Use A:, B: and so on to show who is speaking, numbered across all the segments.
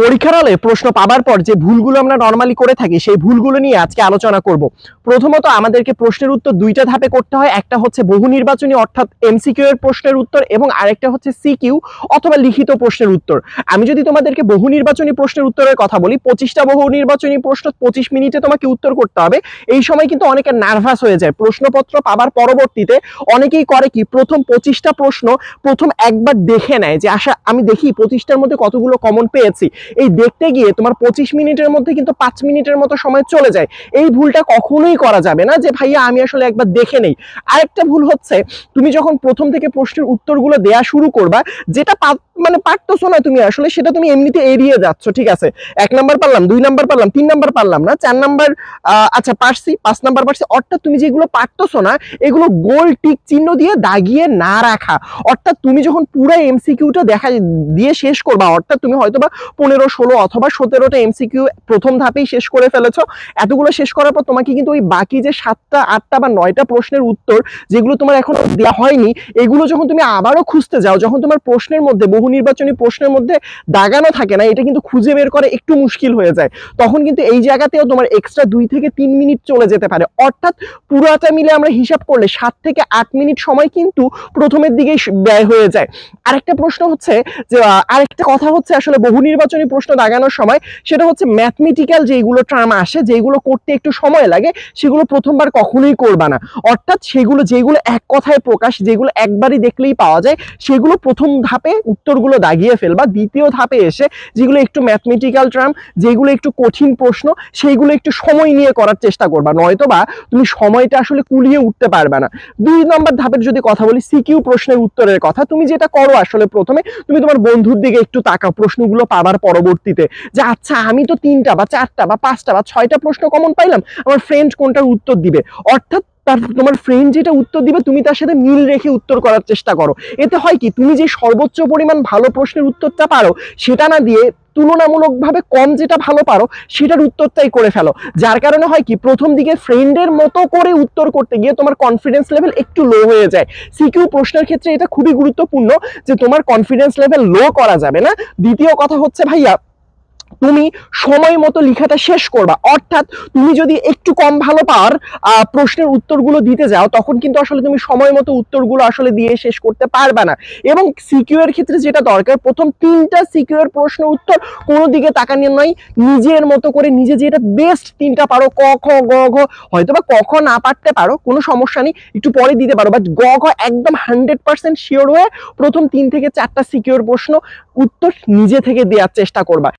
A: পরীক্ষার হলে প্রশ্ন পাবার পর যে ভুলগুলো আমরা নর্মালি করে থাকি, সেই ভুলগুলো নিয়ে আজকে আলোচনা করব। প্রথমত আমাদেরকে প্রশ্নের উত্তর দুইটা ধাপে করতে হয়, একটা হচ্ছে বহু নির্বাচনী অর্থাৎ এমসিকিউ এর প্রশ্নের উত্তর এবং আরেকটা হচ্ছে সিকিউ অথবা লিখিত প্রশ্নের উত্তর। আমি যদি তোমাদেরকে বহু নির্বাচনী প্রশ্নের উত্তরের কথা বলি, পঁচিশটা বহু নির্বাচনী প্রশ্ন পঁচিশ মিনিটে তোমাকে উত্তর করতে হবে। এই সময় কিন্তু অনেকে নার্ভাস হয়ে যায়। প্রশ্নপত্র পাবার পরবর্তীতে অনেকেই করে কি, প্রথম পঁচিশটা প্রশ্ন প্রথম একবার দেখে নেয় যে, আশা, আমি দেখি পঁচিশটার মধ্যে কতগুলো কমন পেয়েছি। এই দেখতে গিয়ে তোমার পঁচিশ মিনিটের মধ্যে কিন্তু পাঁচ মিনিটের মতো সময় চলে যায়। এই ভুলটা কখনোই করা যাবে না যে, ভাইয়া, আমি আসলে একবার দেখে নেই। আরেকটা ভুল হচ্ছে, তুমি যখন প্রথম থেকে প্রশ্নের উত্তরগুলো দেয়া শুরু করবা, যেটা মানে পারতেছো না তুমি আসলে, সেটা তুমি এমনিতে এড়িয়ে যাচ্ছ, ঠিক আছে? এক নাম্বার পারলাম, দুই নাম্বার পারলাম, তিন নাম্বার পারলাম না, চার নাম্বার আচ্ছা পারছি, পাঁচ নাম্বার পারছি, অর্থাৎ তুমি যেগুলো পারতেছো না, এগুলো গোল টিক চিহ্ন দিয়ে দাগিয়ে না রাখা। অর্থাৎ তুমি যখন পুরো এমসিকিউটা দেখা, দিয়ে শেষ করবা, অর্থাৎ তুমি হয়তোবা পনেরো, ষোলো অথবা সতেরোটা এমসিকিউ প্রথম ধাপেই শেষ করে ফেলেছো। এতগুলো শেষ করার পর তোমাকে কিন্তু ওই বাকি যে সাতটা, আটটা বা নয়টা প্রশ্নের উত্তর যেগুলো তোমার এখনও দেওয়া হয়নি, এগুলো যখন তুমি আবারও খুঁজতে যাও, যখন তোমার প্রশ্নের মধ্যে, বহু নির্বাচনী প্রশ্নের মধ্যে দাগানো থাকে না, এটা কিন্তু খুঁজে বের করে একটু মুশকিল হয়ে যায়। তখন কিন্তু এই জায়গাতেও তোমার এক্সট্রা দুই থেকে তিন মিনিট চলে যেতে পারে। অর্থাৎ পুরাটা মিলে আমরা হিসাব করলে সাত থেকে আট মিনিট সময় কিন্তু প্রথমের দিকেই ব্যয় হয়ে যায়। আরেকটা প্রশ্ন হচ্ছে যে আরেকটা কথা হচ্ছে আসলে বহু নির্বাচনী প্রশ্ন দাগানোর সময় সেটা হচ্ছে ম্যাথমেটিক্যাল যেগুলো টার্ম আসে যেগুলো করতে একটু সময় লাগে, সেগুলো প্রথমবার কখনোই করবা না। অর্থাৎ সেগুলো যেগুলো এক কথায় প্রকাশ, যেগুলো একবারই দেখলেই পাওয়া যায়, সেগুলো প্রথম ধাপে উত্তরগুলো দাগিয়ে ফেলবা। দ্বিতীয় ধাপে এসে যেগুলো একটু ম্যাথমেটিক্যাল টার্ম যেগুলো একটু কঠিন প্রশ্ন, সেইগুলো একটু সময় নিয়ে করার চেষ্টা করবা। নয়তো বা তুমি সময়টা আসলে কুলিয়ে উঠতে পারবে না। দুই নম্বর ধাপের যদি কথা বলি, সিকিউ প্রশ্নের উত্তরের কথা। তুমি যেটা করো আসলে প্রথমে, তুমি তোমার বন্ধুর দিকে একটু তাকাও, প্রশ্নগুলো পাবার পরবর্তীতে যে আচ্ছা আমি তো তিনটা বা চারটা বা পাঁচটা বা ছয়টা প্রশ্ন কমন পাইলাম, আমার ফ্রেন্ড কোনটার উত্তর দিবে? অর্থাৎ তার তোমার ফ্রেন্ড যেটা উত্তর দিবে, তুমি তার সাথে মিল রেখে উত্তর করার চেষ্টা করো। এতে হয় কি, তুমি যে সর্বোচ্চ পরিমাণ ভালো প্রশ্নের উত্তরটা পারো, সেটা না দিয়ে তুলনামূলকভাবে কম যেটা ভালো পারো, সেটার উত্তরটাই করে ফেলো। যার কারণে হয় কি, প্রথম দিকে ফ্রেন্ডের মতো করে উত্তর করতে গিয়ে তোমার কনফিডেন্স লেভেল একটু লো হয়ে যায়। সিকিউ প্রশ্নের ক্ষেত্রে এটা খুবই গুরুত্বপূর্ণ যে তোমার কনফিডেন্স লেভেল লো করা যাবে না। দ্বিতীয় কথা হচ্ছে, ভাইয়া তুমি সময় মতো লেখাটা শেষ করবা। অর্থাৎ তুমি যদি একটু কম ভালো পাওয়ার প্রশ্নের উত্তরগুলো দিতে যাও, তখন কিন্তু আসলে তুমি সময় মতো উত্তরগুলো আসলে দিয়ে শেষ করতে পারবে না। এবং সিকিউ এর ক্ষেত্রে যেটা দরকার, প্রথম তিনটা সিকিউ এর প্রশ্ন উত্তর কোনো দিকে তাকানো নয়, নিজের মতো করে নিজে যেটা বেস্ট তিনটা পারো, ক, খ, গ, ঘ হয়তো বা ক, খ না পারতে পারো, কোনো সমস্যা নেই, একটু পরে দিতে পারো। বাট গ, ঘ একদম হান্ড্রেড পার্সেন্ট শিওর হয়ে প্রথম তিন থেকে চারটা সিকিউর প্রশ্ন উত্তর নিজে থেকে দেওয়ার চেষ্টা করবা।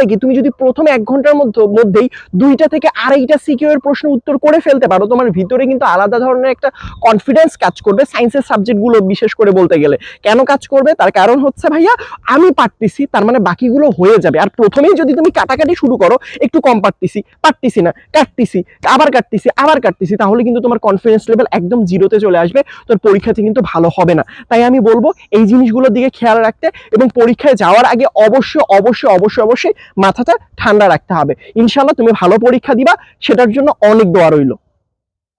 A: হবে কি? তুমি যদি প্রথমে এক ঘণ্টার মধ্যে, মধ্যেই দুইটা থেকে আড়াইটা সিকিউর প্রশ্ন উত্তর করে ফেলতে পারো, তোমার ভিতরে কিন্তু আলাদা ধরনের একটা কনফিডেন্স কাজ করবে সায়েন্সের সাবজেক্টগুলো বিশেষ করে বলতে গেলে। কেন কাজ করবে? তার কারণ হচ্ছে ভাইয়া, আমি পারতেছি, তার মানে বাকিগুলো হয়ে যাবে। আর প্রথমেই যদি তুমি কাটাকাটি শুরু করো, একটু কম পারতেছি পারতেছি না, কাটতেছি, আবার কাটতেছি আবার কাটতেছি, তাহলে কিন্তু তোমার কনফিডেন্স লেভেল একদম জিরোতে চলে আসবে, তোর পরীক্ষাতে কিন্তু ভালো হবে না। তাই আমি বলব, এই জিনিসগুলোর দিকে খেয়াল রাখতে এবং পরীক্ষায় যাওয়ার আগে অবশ্যই অবশ্যই অবশ্যই অবশ্যই মাথাটা ঠান্ডা রাখতে হবে। ইনশাল্লাহ তুমি ভালো পরীক্ষা দিবা সেটার জন্য অনেক দোয়া রইল।